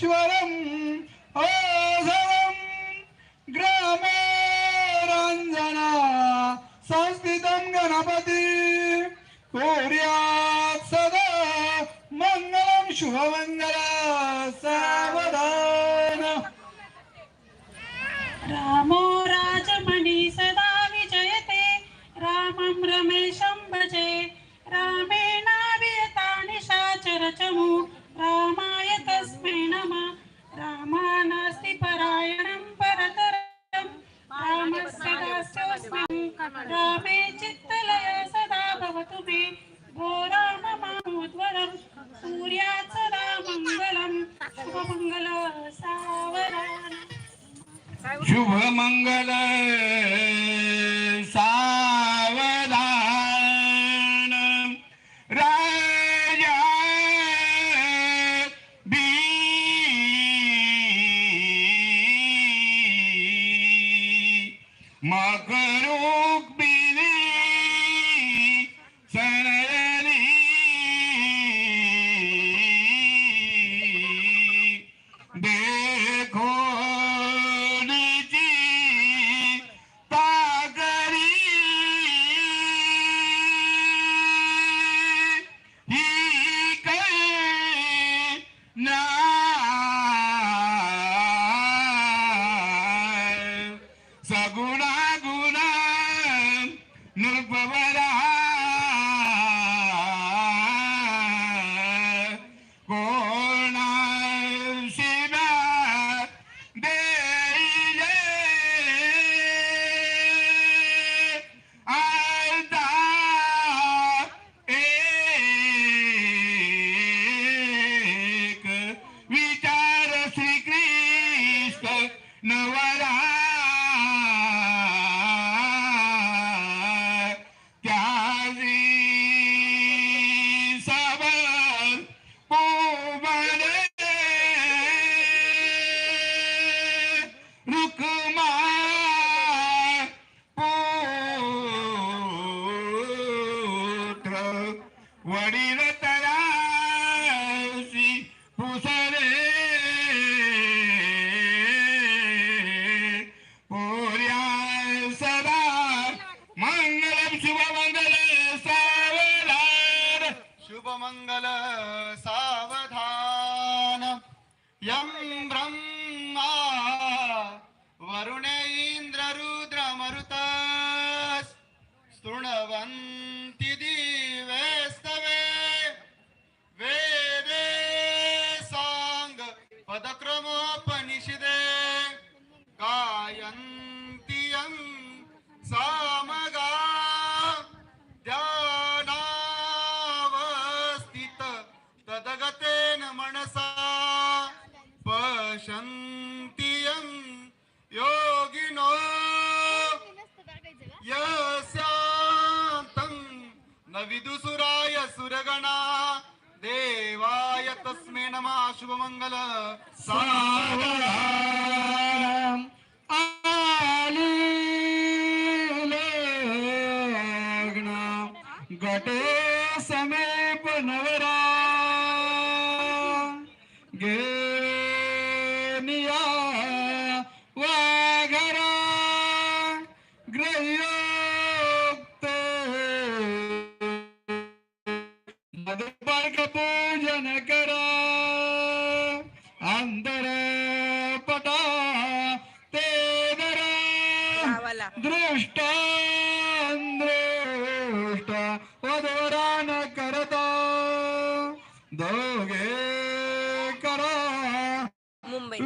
ईश्वरम ओझवम् ग्रामे रञ्जना संस्थितं गणपति कोर्या रामे चित्तलय सदा भवतु मे. भो राम मामुद्वरं सूर्यात् सदा मङ्गलं शुभमङ्गल सावधान. शुभ मंगल सावधान. राजा बी. yang न विदुसुराय सुरगणा देवाय तस्मै नमः शुभमङ्गल सावधान आली लग्न गटे समीप नवरा गेनिया वाघरा दृष्ट वधवरान करता। दोघे करा। मुंबई.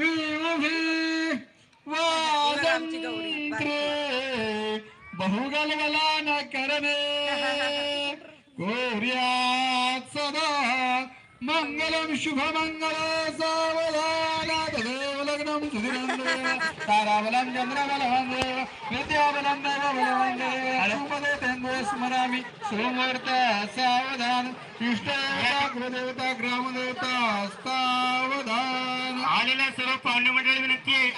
बहुगलगला न करणे। कोर्यात सदा मंगलम शुभमंगल सावधान तदेव लग्नम सुधिरं ताराबलं चंद्रबलं देव विद्याबलं देवबलं देव अनुपदे तेंदे स्मरामि सुमुहूर्त सावधान सावधान आलेल्या सर्व पाहुणे मंडळी विनंती आहे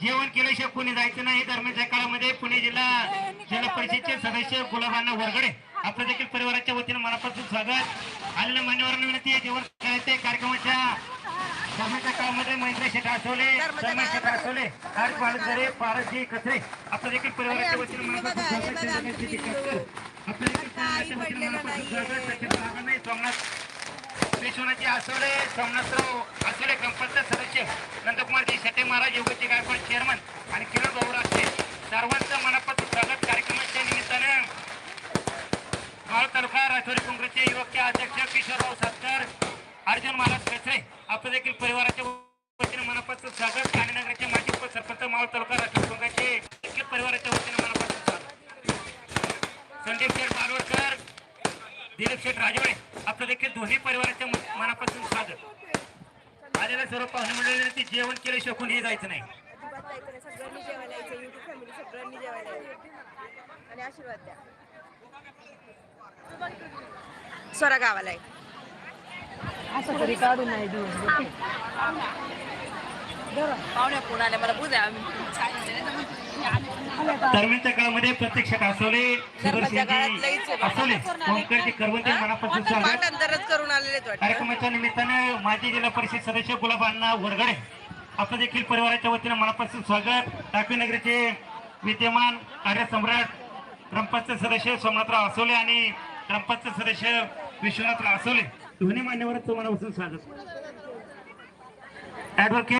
जेवण केल्याशिवाय कोणी जायचं नाही दरम्यानच्या काळामध्ये पुणे जिल्हा परिषदचे सदस्य गुलाबांना वरगडे. आपल्या देखील परिवाराच्या वतीने मनापासून स्वागत. आलेल्या मान्यवरांना विनंती आहे जेवण करायचे कार्यक्रमाच्या धर्माच्या काळामध्ये महेंद्र शेठ आसवले सन्मान शेठ हर पालघरे पारशी कचरे. आपल्या देखील परिवाराच्या वतीने मनापासून स्वागत. आपल्या देखील परिवाराच्या वतीने मनापासून स्वागत. सचिन नागमे सोमनाथ विश्वनाथजी आसवले सोमनाथराव आसवले कंपनीचे अर्जुन महाराज कचरे आपले देखील परिवाराच्या वतीने मनापासून स्वागत. आणि माजी उपसरपंच मावळ तालुका राखीव संघाचे देखील परिवाराच्या वतीने मनापासून स्वागत. संदीप शेठ बागवडकर दिलीप शेठ राजवाडे आपलं देखील दोन्ही परिवाराच्या मनापासून स्वागत. आलेल्या सर्व पाहुणे मंडळीने ते जेवण केले शकून हे जायचं नाही. सगळ्यांनी जेवायला सगळ्यांनी जेवायला आणि आशीर्वाद द्या स्वरा गावाला आहे. पाहुण्या पुण्याला मला बुजा दरम्यानच्या काळामध्ये प्रत्यक्ष आसवले दरम्यानच्या काळात लईच सुदर्शनजी आहे. आसवले ओमकारजी करवंते मनापासून कार्यक्रमाच्या निमित्तानं माजी जिल्हा परिषद सदस्य गुलाबांना वरगडे आपलं देखील परिवाराच्या वतीनं मनापासून स्वागत. टाकवी नगरीचे विद्यमान आर्य सम्राट ग्रामपंचायत सदस्य सोमनाथराव आसोले आणि ग्रामपंचायत सदस्य विश्वनाथराव आसोले दोन्ही मान्यवर तुम्हाला बसून स्वागत. ऍडव्होकेट